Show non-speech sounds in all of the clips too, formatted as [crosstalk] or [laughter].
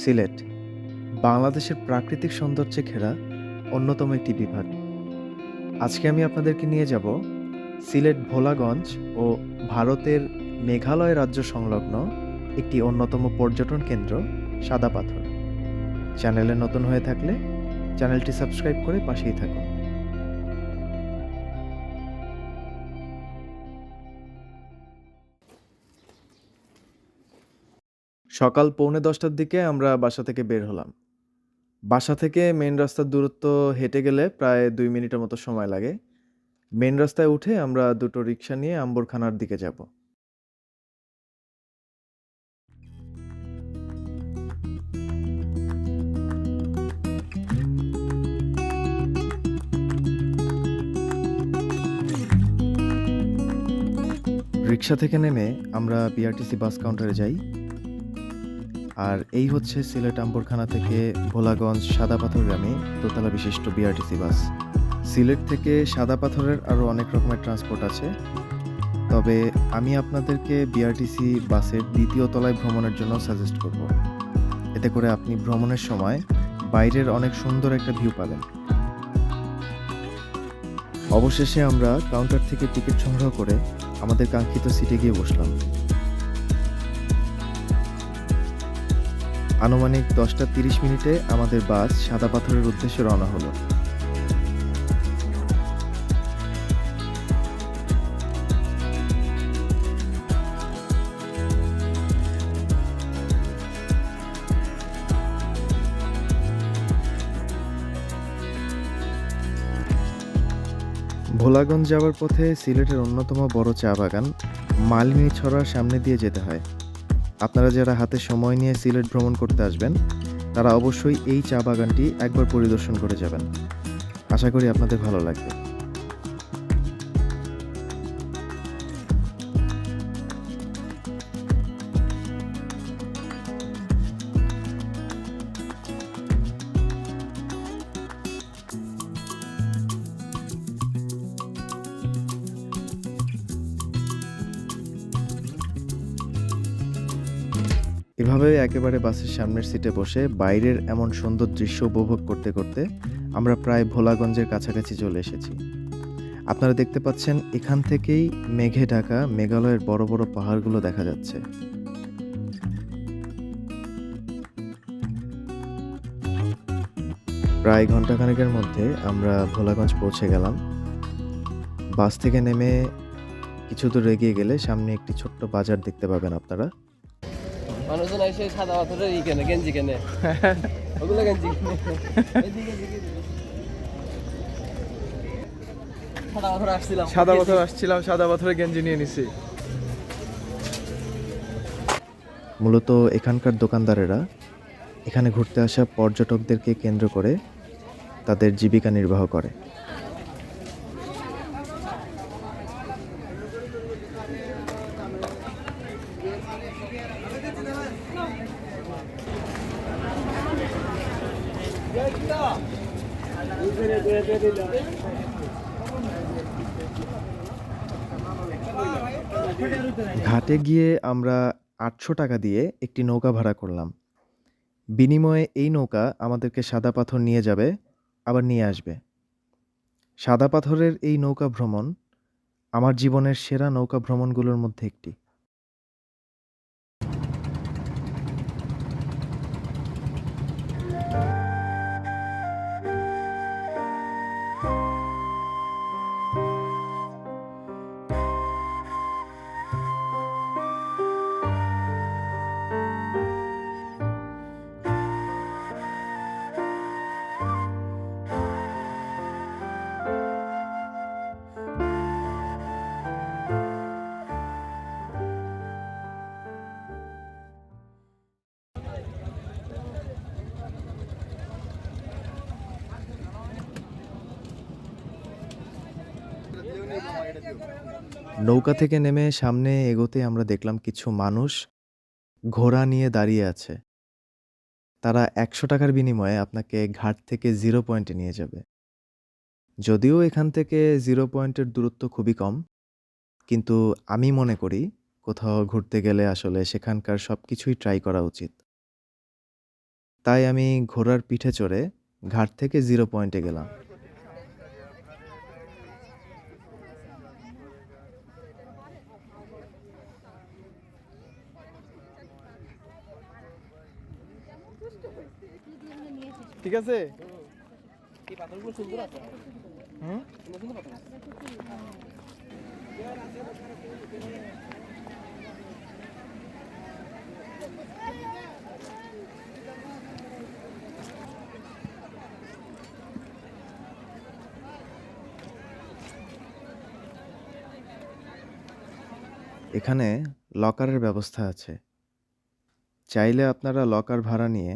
সিলেট, বাংলাদেশের প্রাকৃতিক সৌন্দর্যে ঘেরা অন্যতম একটি বিভাগ। আজকে আমি আপনাদেরকে নিয়ে যাব সিলেট ভোলাগঞ্জ ও ভারতের মেঘালয় রাজ্য সংলগ্ন একটি অন্যতম পর্যটন কেন্দ্র, সাদা পাথর। চ্যানেলে নতুন হয়ে থাকলে চ্যানেলটি সাবস্ক্রাইব করে পাশেই থাকুন। সকাল পৌনে দশটার দিকে আমরা বাসা থেকে বের হলাম। বাসা থেকে মেন রাস্তার দূরত্ব হেঁটে গেলে প্রায় দুই মিনিটের মতো সময় লাগে। মেন রাস্তায় উঠে আমরা দুটো রিক্সা নিয়ে আম্বরখানার দিকে যাব। রিক্সা থেকে নেমে আমরা বিআরটিসি বাস কাউন্টারে যাই। আর এই হচ্ছে সিলেট আম্বরখানা থেকে ভোলাগঞ্জ সাদা পাথর গ্রামে দোতলা বিশিষ্ট বিআরটিসি বাস। সিলেট থেকে সাদা পাথরের আরও অনেক রকমের ট্রান্সপোর্ট আছে। তবে আমি আপনাদেরকে বিআরটিসি বাসের দ্বিতীয় তলায় ভ্রমণের জন্য সাজেস্ট করব। এতে করে আপনি ভ্রমণের সময় বাইরের অনেক সুন্দর একটা ভিউ পাবেন। অবশেষে আমরা কাউন্টার থেকে টিকিট সংগ্রহ করে আমাদের কাঙ্ক্ষিত সিটে গিয়ে বসলাম। আনুমানিক দশটা তিরিশ মিনিটে আমাদের বাস সাদা পাথরের উদ্দেশ্যে রওনা হলো। ভোলাগঞ্জ যাওয়ার পথে সিলেটের অন্যতম বড় চা বাগান মালিনী ছড়ার সামনে দিয়ে যেতে হয়। আপনারা যারা হাতে সময় নিয়ে সিলেট ভ্রমণ করতে আসবেন, তারা অবশ্যই এই চা বাগানটি একবার পরিদর্শন করে যাবেন। আশা করি আপনাদের ভালো লাগবে। এভাবে একেবারে বাসের সামনের সিটে বসে বাইরের এমন সুন্দর দৃশ্য উপভোগ করতে করতে আমরা প্রায় ভোলাগঞ্জের কাছাকাছি চলে এসেছি। আপনারা দেখতে পাচ্ছেন এখান থেকেই মেঘে ঢাকা মেঘালয়ের বড় বড় পাহাড়গুলো দেখা যাচ্ছে। প্রায় ঘন্টাখানেকের মধ্যে আমরা ভোলাগঞ্জ পৌঁছে গেলাম। বাস থেকে নেমে কিছু দূর এগিয়ে গেলে সামনে একটি ছোট্ট বাজার দেখতে পাবেন আপনারা। মানুষজন এসে সাদা পাথরের ই কেনে গেঞ্জি কেনে। [laughs] ওগুলো গেঞ্জি কেনে। এদিকে, এদিকে, এদিকে। সাদা পাথর আসছিলাম। সাদা পাথর আসছিলাম সাদা পাথরের গেঞ্জি নিয়ে নিছি। মূলত এখানকার দোকানদারেরা এখানে ঘুরতে আসা পর্যটকদেরকে কেন্দ্র করে তাদের জীবিকা নির্বাহ করে। ঘাটে গিয়ে আমরা আটশো টাকা দিয়ে একটি নৌকা ভাড়া করলাম। বিনিময়ে এই নৌকা আমাদেরকে সাদা পাথর নিয়ে যাবে, আবার নিয়ে আসবে। সাদা পাথরের এই নৌকা ভ্রমণ আমার জীবনের সেরা নৌকা ভ্রমণগুলোর মধ্যে একটি। নৌকা থেকে নেমে সামনে এগোতে আমরা দেখলাম কিছু মানুষ ঘোড়া নিয়ে দাঁড়িয়ে আছে। তারা একশো টাকার বিনিময়ে আপনাকে ঘাট থেকে জিরো পয়েন্টে নিয়ে যাবে। যদিও এখান থেকে জিরো পয়েন্টের দূরত্ব খুবই কম, কিন্তু আমি মনে করি কোথাও ঘুরতে গেলে আসলে সেখানকার সব কিছুই ট্রাই করা উচিত। তাই আমি ঘোড়ার পিঠে চড়ে ঘাট থেকে জিরো পয়েন্টে গেলাম ঠিক আছে এই পাথরগুলো সুন্দর আছে হুম সুন্দর সুন্দর পাথর আছে। এখানে লকারের ব্যবস্থা আছে। চাইলে আপনারা লকার ভাড়া নিয়ে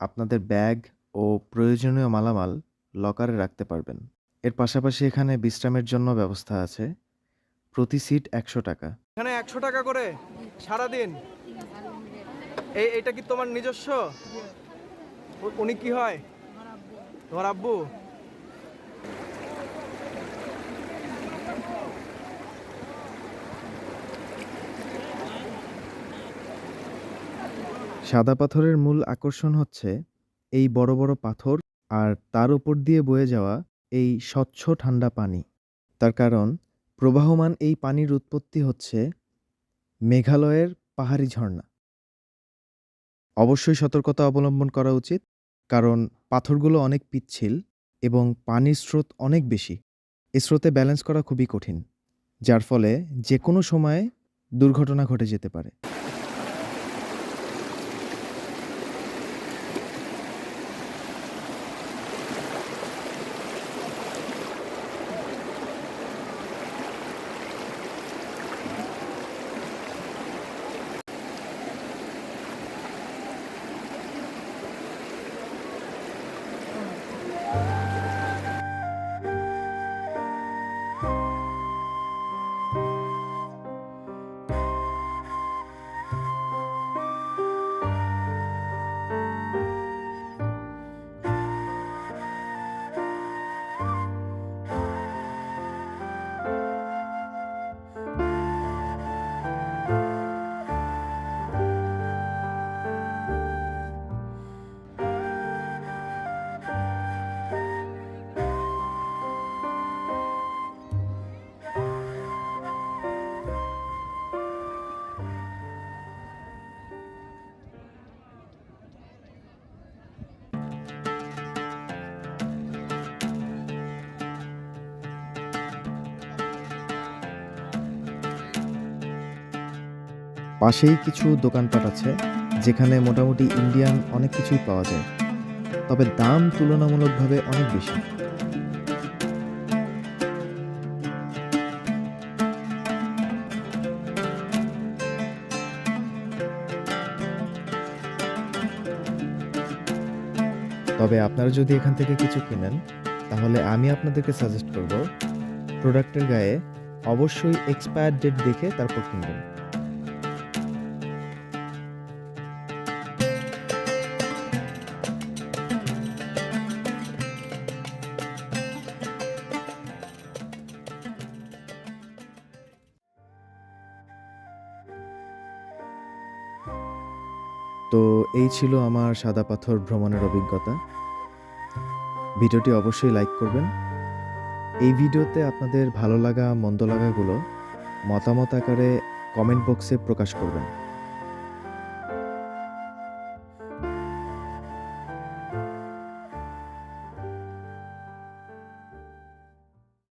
আপনাদের ব্যাগ ও প্রয়োজনীয় মালামাল লকারে রাখতে পারবেন। এর পাশাপাশি এখানে বিশ্রামের জন্য ব্যবস্থা আছে। প্রতি সিট একশো টাকা। এখানে একশো টাকা করে? সারাদিন? এই এটা কি তোমার নিজস্ব? উনি কি হয়? তোমার আব্বু? সাদা পাথরের মূল আকর্ষণ হচ্ছে এই বড় বড় পাথর আর তার উপর দিয়ে বয়ে যাওয়া এই স্বচ্ছ ঠান্ডা পানি। তার কারণ, প্রবাহমান এই পানির উৎপত্তি হচ্ছে মেঘালয়ের পাহাড়ি ঝর্ণা। অবশ্যই সতর্কতা অবলম্বন করা উচিত, কারণ পাথরগুলো অনেক পিচ্ছিল এবং পানির স্রোত অনেক বেশি। এ স্রোতে ব্যালেন্স করা খুবই কঠিন, যার ফলে যে কোনো সময়ে দুর্ঘটনা ঘটে যেতে পারে। পাশেই কিছু দোকানপাট আছে, যেখানে মোটামুটি ইন্ডিয়ান অনেক কিছুই পাওয়া যায়, তবে দাম তুলনামূলকভাবে অনেক বেশি। তবে আপনারা যদি এখান থেকে কিছু কিনেন, তাহলে আমি আপনাদেরকে সাজেস্ট করব প্রোডাক্টের গায়ে অবশ্যই এক্সপায়ার ডেট দেখে তারপর কিনবেন। তো এই ছিল আমার সাদা পাথর ভ্রমণের অভিজ্ঞতা। ভিডিওটি অবশ্যই লাইক করবেন। এই ভিডিওতে আপনাদের ভালো লাগা, মন্দ লাগাগুলো মতামত আকারে কমেন্ট বক্সে প্রকাশ করবেন।